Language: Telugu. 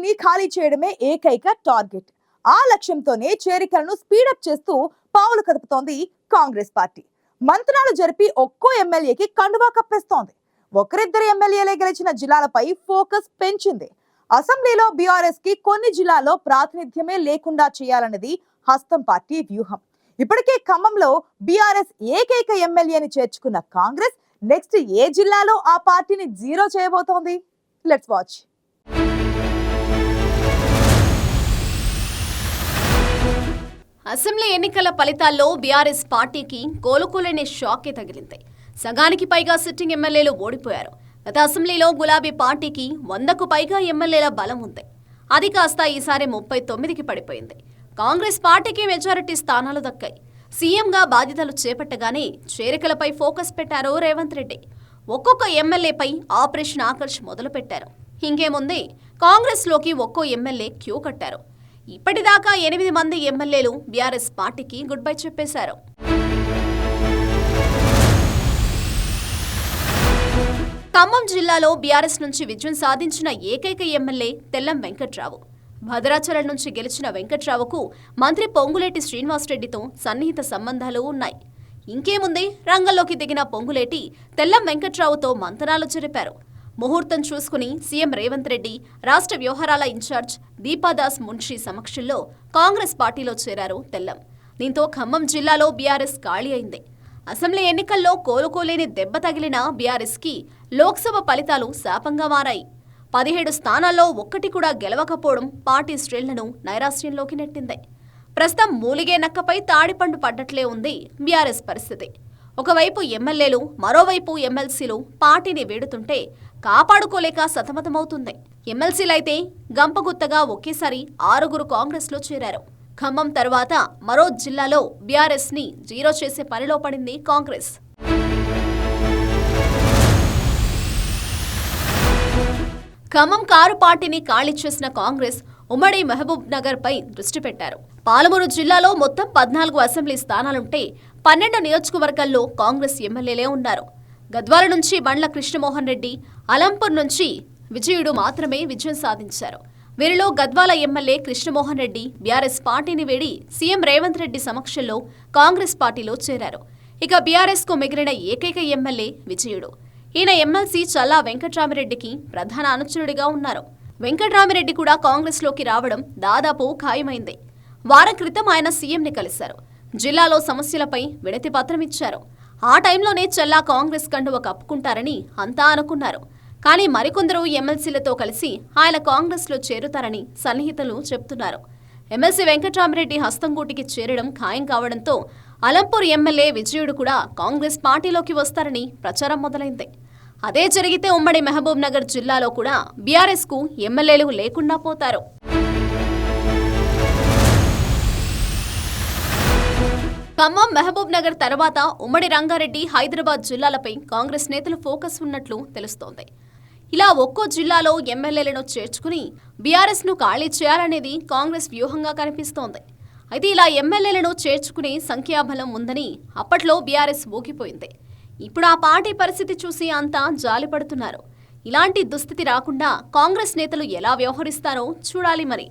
వాటిని ఖాళీ చేయడమే ఏకైక టార్గెట్. ఆ లక్ష్యంతోనే చేరికలను స్పీడప్ చేస్తూ పావులు కదుపుతోంది కాంగ్రెస్ పార్టీ. మంత్రాలు జరిపి ఒక్కో ఎమ్మెల్యేకి కండువా కప్పేస్తోంది. ఒకరిద్దరు ఎమ్మెల్యేలే గెలిచిన జిల్లాలపై ఫోకస్ పెంచింది. అసెంబ్లీలో బీఆర్ఎస్కి కొన్ని జిల్లాల్లో ప్రాతినిధ్యమే లేకుండా చేయాలన్నది హస్తం పార్టీ వ్యూహం. ఇప్పటికే ఖమ్మంలో బీఆర్ఎస్ ఏకైక ఎమ్మెల్యేని చేర్చుకున్న కాంగ్రెస్ నెక్స్ట్ ఏ జిల్లాలో ఆ పార్టీని జీరో చేయబోతోంది? Let's watch. అసెంబ్లీ ఎన్నికల ఫలితాల్లో బీఆర్ఎస్ పార్టీకి కోలుకోలేని షాకే తగిలింది. సగానికి పైగా సిట్టింగ్ ఎమ్మెల్యేలు ఓడిపోయారు. గత అసెంబ్లీలో గులాబీ పార్టీకి వందకు పైగా ఎమ్మెల్యేల బలం ఉంది. అది కాస్త ఈసారి ముప్పై తొమ్మిదికి పడిపోయింది. కాంగ్రెస్ పార్టీకి మెజారిటీ స్థానాలు దక్కాయి. సీఎంగా బాధ్యతలు చేపట్టగానే చేరికలపై ఫోకస్ పెట్టారు రేవంత్ రెడ్డి. ఒక్కొక్క ఎమ్మెల్యేపై ఆపరేషన్ ఆకర్ష్ మొదలుపెట్టారు. ఇంకేముంది? కాంగ్రెస్లోకి ఒక్కో ఎమ్మెల్యే క్యూ కట్టారు. ఇప్పటిదాకా ఎనిమిది మంది ఎమ్మెల్యేలు బీఆర్ఎస్ పార్టీకి గుడ్ బై చెప్పేశారు. ఖమ్మం జిల్లాలో బీఆర్ఎస్ నుంచి విజయం సాధించిన ఏకైక ఎమ్మెల్యే తెల్లం వెంకట్రావు. భద్రాచలం నుంచి గెలిచిన వెంకట్రావుకు మంత్రి పొంగులేటి శ్రీనివాసరెడ్డితో సన్నిహిత సంబంధాలు ఉన్నాయి. ఇంకేముంది? రంగంలోకి దిగిన పొంగులేటి తెల్లం వెంకట్రావుతో మంతనాలు జరిపారు. ముహూర్తం చూసుకుని సీఎం రేవంత్ రెడ్డి రాష్ట్ర వ్యవహారాల ఇన్ఛార్జ్ దీపాదాస్ మున్షీ సమక్షంలో కాంగ్రెస్ పార్టీలో చేరారు తెల్లం. దీంతో ఖమ్మం జిల్లాలో బీఆర్ఎస్ ఖాళీ అయింది. అసెంబ్లీ ఎన్నికల్లో కోలుకోలేని దెబ్బ తగిలిన బీఆర్ఎస్కి లోక్సభ ఫలితాలు శాపంగా మారాయి. పదిహేడు స్థానాల్లో ఒక్కటి కూడా గెలవకపోవడం పార్టీ శ్రేణులను నైరాశ్యంలోకి నెట్టింది. ప్రస్తుతం మూలిగే నక్కపై తాడిపండు పడ్డట్లే ఉంది బీఆర్ఎస్ పరిస్థితి. ఒకవైపు ఎమ్మెల్యేలు మరోవైపు ఎమ్మెల్సీలు పార్టీని వేడుతుంటే కాపాడుకోలేక సతమతమవుతుంది. ఎమ్మెల్సీలైతే గంపగుత్తగా ఒకేసారి ఆరుగురు కాంగ్రెస్లో చేరారు. ఖమ్మం తర్వాత మరో జిల్లాలో బీఆర్ఎస్ని జీరో చేసే పనిలో పడింది కాంగ్రెస్. ఖమ్మం కారు పార్టీని ఖాళీ చేసిన కాంగ్రెస్ ఉమ్మడి మహబూబ్ నగర్ పై దృష్టి పెట్టారు. పాలమూరు జిల్లాలో మొత్తం పద్నాలుగు అసెంబ్లీ స్థానాలుంటే పన్నెండు నియోజకవర్గాల్లో కాంగ్రెస్ ఎమ్మెల్యేలే ఉన్నారు. గద్వాల నుంచి బండ్ల కృష్ణమోహన్ రెడ్డి అలంపూర్ నుంచి విజయుడు మాత్రమే విజయం సాధించారు. వీరిలో గద్వాల ఎమ్మెల్యే కృష్ణమోహన్ రెడ్డి బీఆర్ఎస్ పార్టీని వేడి సీఎం రేవంత్ రెడ్డి సమక్షంలో కాంగ్రెస్ పార్టీలో చేరారు. ఇక బీఆర్ఎస్కు మిగిలిన ఏకైక ఎమ్మెల్యే విజయుడు. ఈయన ఎమ్మెల్సీ చల్లా వెంకట్రామిరెడ్డికి ప్రధాన అనుచరుడిగా ఉన్నారు. వెంకట్రామిరెడ్డి కూడా కాంగ్రెస్లోకి రావడం దాదాపు ఖాయమైంది. వారం క్రితం ఆయన సీఎంని కలిశారు. జిల్లాలో సమస్యలపై వినతి పత్రం ఇచ్చారు. ఆ టైంలోనే చల్లా కాంగ్రెస్ కండువ కప్పుకుంటారని అంతా అనుకున్నారు. కానీ మరికొందరు ఎమ్మెల్సీలతో కలిసి ఆయన కాంగ్రెస్లో చేరుతారని సన్నిహితులు చెప్తున్నారు. ఎమ్మెల్సీ వెంకటరామరెడ్డి హస్తంగూటికి చేరడం ఖాయం కావడంతో అలంపూర్ ఎమ్మెల్యే విజయుడు కూడా కాంగ్రెస్ పార్టీలోకి వస్తారని ప్రచారం మొదలైంది. అదే జరిగితే ఉమ్మడి మహబూబ్ నగర్ జిల్లాలో కూడా బీఆర్ఎస్కు ఎమ్మెల్యేలు లేకుండా పోతారు. ఖమ్మం మహబూబ్ నగర్ తర్వాత ఉమ్మడి రంగారెడ్డి హైదరాబాద్ జిల్లాలపై కాంగ్రెస్ నేతలు ఫోకస్ ఉన్నట్లు తెలుస్తోంది. ఇలా ఒక్కో జిల్లాలో ఎమ్మెల్యేలను చేర్చుకుని బీఆర్ఎస్ను ఖాళీ చేయాలనేది కాంగ్రెస్ వ్యూహంగా కనిపిస్తోంది. అయితే ఇలా ఎమ్మెల్యేలను చేర్చుకునే సంఖ్యాబలం ఉందని అప్పట్లో బీఆర్ఎస్ ఊగిపోయింది. ఇప్పుడు ఆ పార్టీ పరిస్థితి చూసి అంతా జాలిపడుతున్నారు ఇలాంటి దుస్థితి రాకుండా కాంగ్రెస్ నేతలు ఎలా వ్యవహరిస్తారో చూడాలి మరి.